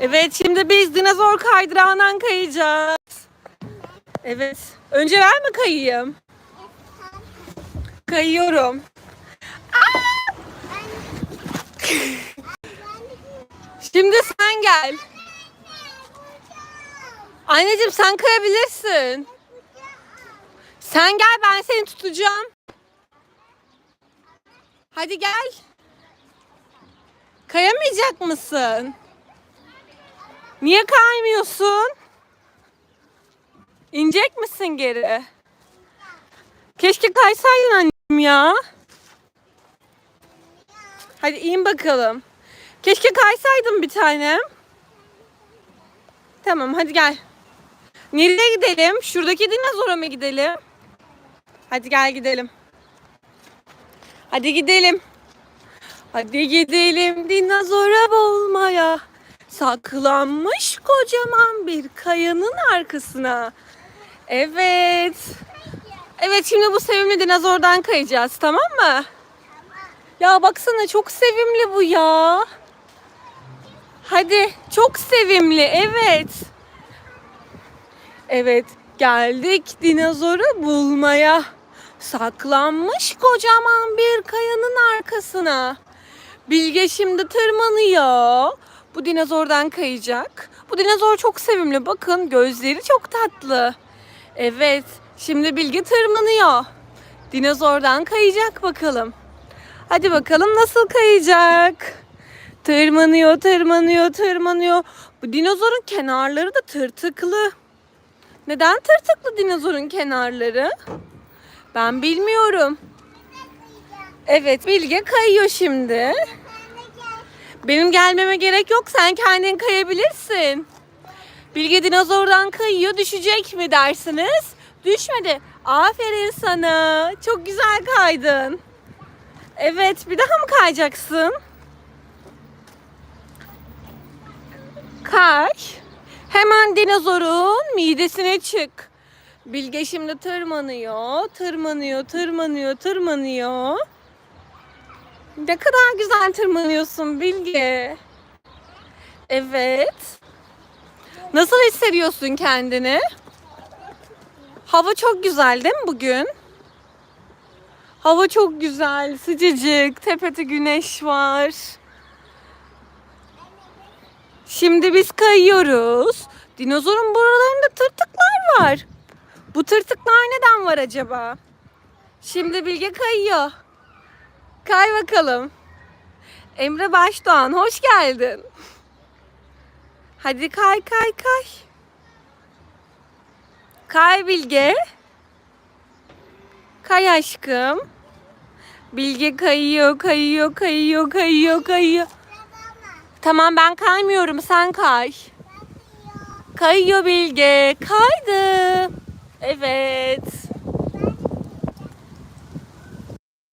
Evet şimdi biz dinozor kaydırağından kayacağız. Evet. Önce ben mi kayayım? Kayıyorum. Şimdi sen gel. Anneciğim sen kayabilirsin. Sen gel ben seni tutacağım. Hadi gel. Kayamayacak mısın? Niye kaymıyorsun? İnecek misin geri? Keşke kaysaydın annem ya. Hadi in bakalım. Keşke kaysaydın bir tanem. Tamam hadi gel. Nereye gidelim? Şuradaki dinozora mı gidelim? Hadi gel gidelim. Hadi gidelim. Hadi gidelim dinozora bulmaya. Saklanmış kocaman bir kayanın arkasına. Evet. Evet şimdi bu sevimli dinozordan kayacağız tamam mı? Ya baksana çok sevimli bu ya. Hadi çok sevimli evet. Evet geldik dinozoru bulmaya. Saklanmış kocaman bir kayanın arkasına. Bilge şimdi tırmanıyor. Bu dinozordan kayacak. Bu dinozor çok sevimli. Bakın gözleri çok tatlı. Evet şimdi Bilge tırmanıyor. Dinozordan kayacak bakalım. Hadi bakalım nasıl kayacak. Tırmanıyor, tırmanıyor, tırmanıyor. Bu dinozorun kenarları da tırtıklı. Neden tırtıklı dinozorun kenarları? Ben bilmiyorum. Evet, Bilge kayıyor şimdi. Benim gelmeme gerek yok. Sen kendin kayabilirsin. Bilge dinozordan kayıyor. Düşecek mi dersiniz? Düşmedi. Aferin sana. Çok güzel kaydın. Evet, bir daha mı kayacaksın? Kay. Hemen dinozorun midesine çık. Bilge şimdi tırmanıyor, tırmanıyor, tırmanıyor, tırmanıyor. Ne kadar güzel tırmanıyorsun Bilge. Evet. Nasıl hissediyorsun kendini? Hava çok güzel değil mi bugün? Hava çok güzel, sıcacık, tepede güneş var. Şimdi biz kayıyoruz. Dinozorun buralarında tırtıklar var. Bu tırtıklar neden var acaba? Şimdi Bilge kayıyor. Kay bakalım. Emre Başdoğan hoş geldin. Hadi kay kay kay. Kay Bilge. Kay aşkım. Bilge kayıyor, kayıyor, kayıyor, kayıyor, kayıyor. Tamam ben kaymıyorum sen kay. Kayıyor Bilge. Kaydı. Evet.